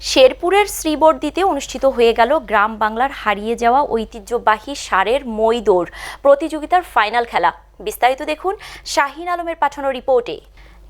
শেরপুরের শ্রীবর্দিতে অনুষ্ঠিত হয়ে গেল গ্রাম বাংলার হারিয়ে যাওয়া ঐতিহ্যবাহী সারের মই দৌড় প্রতিযোগিতার ফাইনাল খেলা। বিস্তারিত দেখুন শাহিন আলমের পাঠানো রিপোর্টে।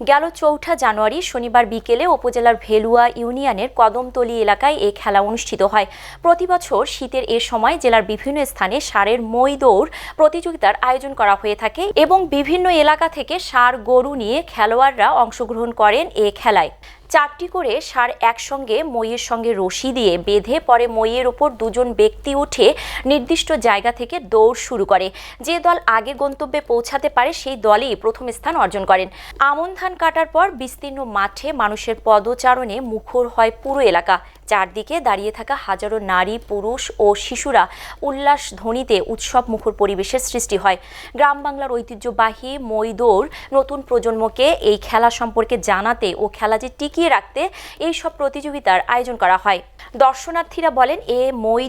গেল চৌঠা জানুয়ারি শনিবার বিকেলে উপজেলার ভেলুয়া ইউনিয়নের কদমতলী এলাকায় এই খেলা অনুষ্ঠিত হয়। প্রতি বছর শীতের এ সময় জেলার বিভিন্ন স্থানে সারের মই দৌড় প্রতিযোগিতার আয়োজন করা হয়ে থাকে এবং বিভিন্ন এলাকা থেকে সার গরু নিয়ে খেলোয়াড়রা অংশগ্রহণ করেন এ খেলায়। চারটি করে সার একসঙ্গে মইয়ের সঙ্গে রশি দিয়ে বেঁধে পরে মইয়ের ওপর দুজন ব্যক্তি উঠে নির্দিষ্ট জায়গা থেকে দৌড় শুরু করে। যে দল আগে গন্তব্যে পৌঁছাতে পারে সেই দলই প্রথম স্থান অর্জন করেন। আমন ধান কাটার পর বিস্তীর্ণ মাঠে মানুষের পদচারণে মুখর হয় পুরো এলাকা। চারদিকে দাঁড়িয়ে থাকা হাজারো নারী, পুরুষ ও শিশুরা উল্লাস ধ্বনিতে উৎসব মুখর পরিবেশের সৃষ্টি হয়। গ্রাম বাংলার ঐতিহ্যবাহী মইদৌর নতুন প্রজন্মকে এই খেলা সম্পর্কে জানাতে ও খেলা যে টিকিয়ে রাখতে এই সব প্রতিযোগিতার আয়োজন করা হয়। দর্শনার্থীরা বলেন, এ মই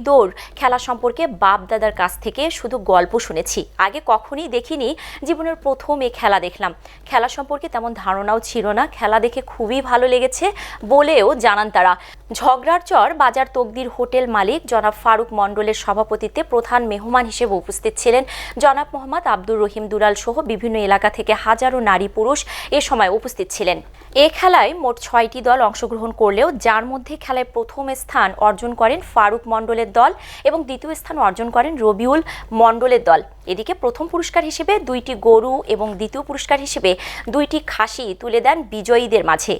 খেলা সম্পর্কে বাপ দাদার কাছ থেকে শুধু গল্প শুনেছি। আগে কখনই দেখিনি, জীবনের প্রথম এই খেলা দেখলাম। খেলা সম্পর্কে তেমন ধারণাও ছিল না। খেলা দেখে খুবই ভালো লেগেছে বলেও জানান তারা। ঝগড়ার চর বাজার তকদির হোটেল মালিক জনাব ফারুক মণ্ডলের সভাপতিত্বে প্রধান মেহমান হিসেবে উপস্থিত ছিলেন। জনাব মোহাম্মদ আব্দুর রহিম দুলাল সহ বিভিন্ন এলাকা থেকে হাজারো নারী পুরুষ এ সময় উপস্থিত ছিলেন। এ খেলায় মোট ছয়টি দল অংশগ্রহণ করলেও যার মধ্যে খেলায় প্রথম স্থান অর্জন করেন ফারুক মণ্ডলের দল এবং দ্বিতীয় স্থান অর্জন করেন রবিউল মণ্ডলের দল। এদিকে প্রথম পুরস্কার হিসেবে দুইটি গরু এবং দ্বিতীয় পুরস্কার হিসেবে দুইটি খাসি তুলে দেন বিজয়ীদের মাঝে।